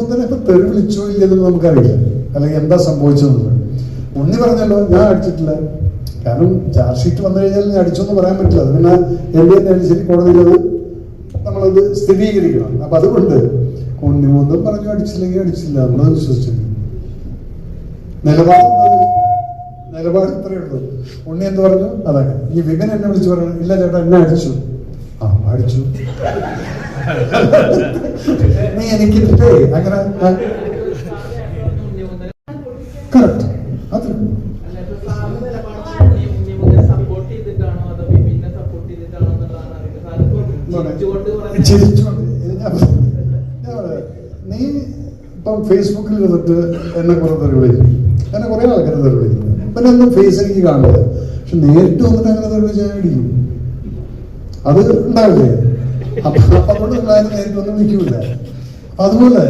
ഉണ്ണിമുന്തനെ ഇപ്പൊ തെറി വിളിച്ചോ ഇല്ലെന്ന് നമുക്കറിയില്ല. അല്ലെങ്കിൽ എന്താ സംഭവിച്ചതെന്ന്. ഉണ്ണി പറഞ്ഞല്ലോ ഞാൻ അടിച്ചിട്ടില്ല. കാരണം ചാർജ് ഷീറ്റ് വന്നു കഴിഞ്ഞാൽ ഞാൻ അടിച്ചു എന്ന് പറയാൻ പറ്റില്ല. അത് പിന്നെ എന്റെ അനുസരിച്ച് കോടതിയിൽ അത് നമ്മളത് സ്ഥിരീകരിക്കണം. അപ്പൊ അതുകൊണ്ട് ഉണ്ണിമുന്തം പറഞ്ഞു അടിച്ചില്ലെങ്കിൽ അടിച്ചില്ല. നമ്മളത് വിശ്വസിച്ചില്ല. നിലപാട്? നിലപാട് ഇത്രയേ ഉള്ളൂ. ഉണ്ണി എന്ത് പറഞ്ഞു? അതാണ്. ഈ വിമൻ എന്നെ വിളിച്ചു പറഞ്ഞു ഇല്ല ചേട്ടാ എന്നെ അടിച്ചു. അടിച്ചു നീ എനിക്ക് അങ്ങനെ കറക്റ്റ് അത്ര. നീ ഇപ്പം ഫേസ്ബുക്കിൽ ഇരുന്നിട്ട് എന്നെ കുറെ തെറി വിളിക്കും എന്നെ കുറെ ആൾക്കാർ തെറി വിളിക്കുന്നു പിന്നെ ഒന്നും ഫേസ് എനിക്ക് കാണില്ല പക്ഷെ നേരിട്ട് വന്നിട്ട് അങ്ങനെ തെറി വിളിച്ച് ഞാൻ ഇടിക്കും. അത് ഉണ്ടാവില്ലേ? അപ്പൊ അതുകൊണ്ട് നേരിട്ടൊന്നും നിൽക്കില്ല അതുപോലെ